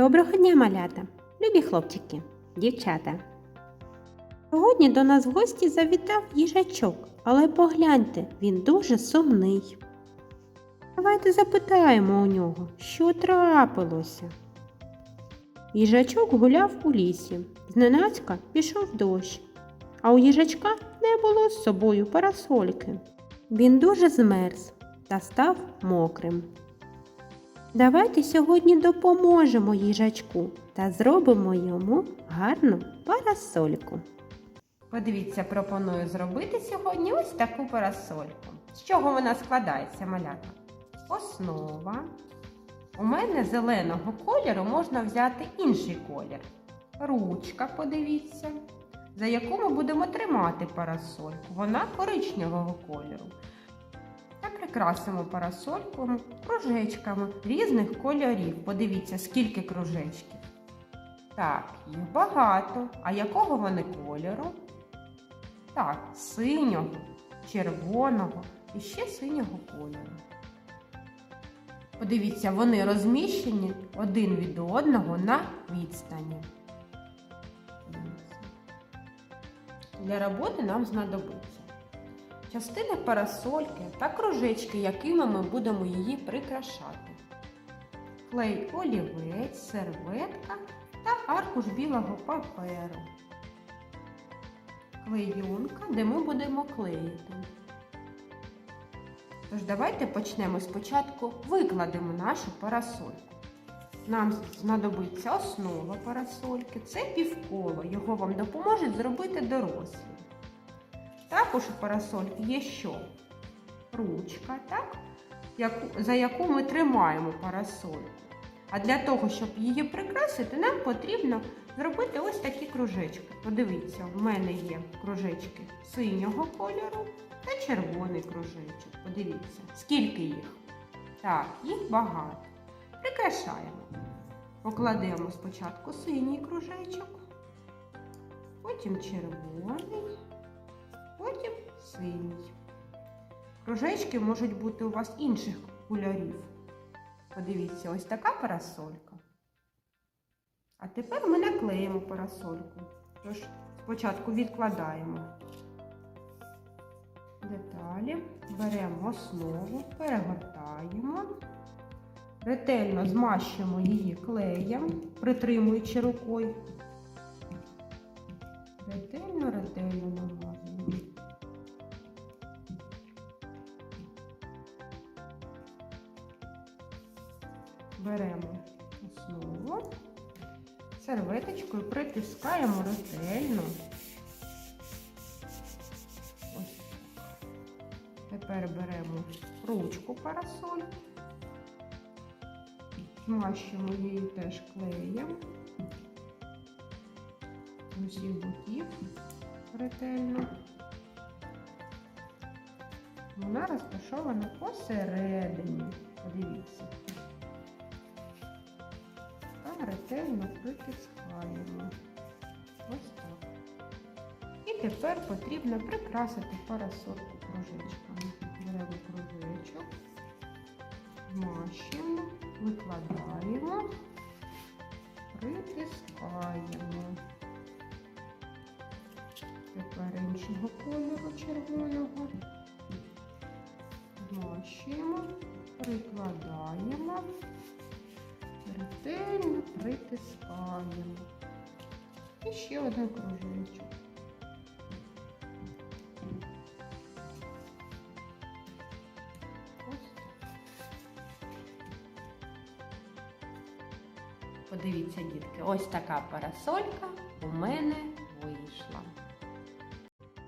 Доброго дня, малята, любі хлопчики, дівчата. Сьогодні до нас в гості завітав їжачок, але погляньте, він дуже сумний. Давайте запитаємо у нього, що трапилося. Їжачок гуляв у лісі. Зненацька пішов дощ, а у їжачка не було з собою парасольки. Він дуже змерз та став мокрим. Давайте сьогодні допоможемо їжачку та зробимо йому гарну парасольку. Подивіться, пропоную зробити сьогодні ось таку парасольку. З чого вона складається, малята? Основа. У мене зеленого кольору можна взяти інший колір. Ручка, подивіться, за яку ми будемо тримати парасольку. Вона коричневого кольору. Прикрасимо парасольку кружечками різних кольорів. Подивіться, скільки кружечків. Так, їх багато. А якого вони кольору? Так, синього, червоного і ще синього кольору. Подивіться, вони розміщені один від одного на відстані. Для роботи нам знадобиться частини парасольки та кружечки, якими ми будемо її прикрашати. Клей олівець, серветка та аркуш білого паперу. Клейонка, де ми будемо клеїти. Тож давайте почнемо спочатку викладемо нашу парасольку. Нам знадобиться основа парасольки, це півколо, його вам допоможуть зробити дорослі. Також у парасольки є що? Ручка, так? Яку, за яку ми тримаємо парасольку. А для того, щоб її прикрасити, нам потрібно зробити ось такі кружечки. Подивіться, в мене є кружечки синього кольору та червоний кружечок. Подивіться, скільки їх. Так, їх багато. Прикрашаємо. Покладемо спочатку синій кружечок, потім червоний, синій. Кружечки можуть бути у вас інших кольорів. Подивіться, ось така парасолька. А тепер ми наклеїмо парасольку. Тож спочатку відкладаємо деталі, беремо основу, перегортаємо, ретельно змащуємо її клеєм, притримуючи рукою. Ретельно, ретельно намазуємо. Беремо основу, серветочкою притискаємо ретельно. Ось. Тепер беремо ручку парасоль, змащуємо її теж клеєм з усіх боків ретельно. Вона розташована посередині. Подивіться. Ретельно притискаємо. Ось так. І тепер потрібно прикрасити парасольку кружечками. Беремо кружечок, змащуємо, викладаємо, притискаємо. Тепер іншого кольору червоного. Змащуємо, прикладаємо, ретельно притискаємо. І ще один кружечок. Подивіться, дітки, ось така парасолька у мене вийшла.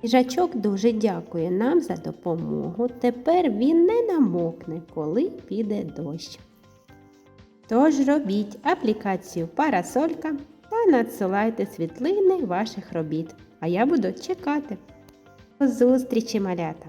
Їжачок дуже дякує нам за допомогу. Тепер він не намокне, коли піде дощ. Тож робіть аплікацію парасолька та надсилайте світлини ваших робіт. А я буду чекати. До зустрічі, малята!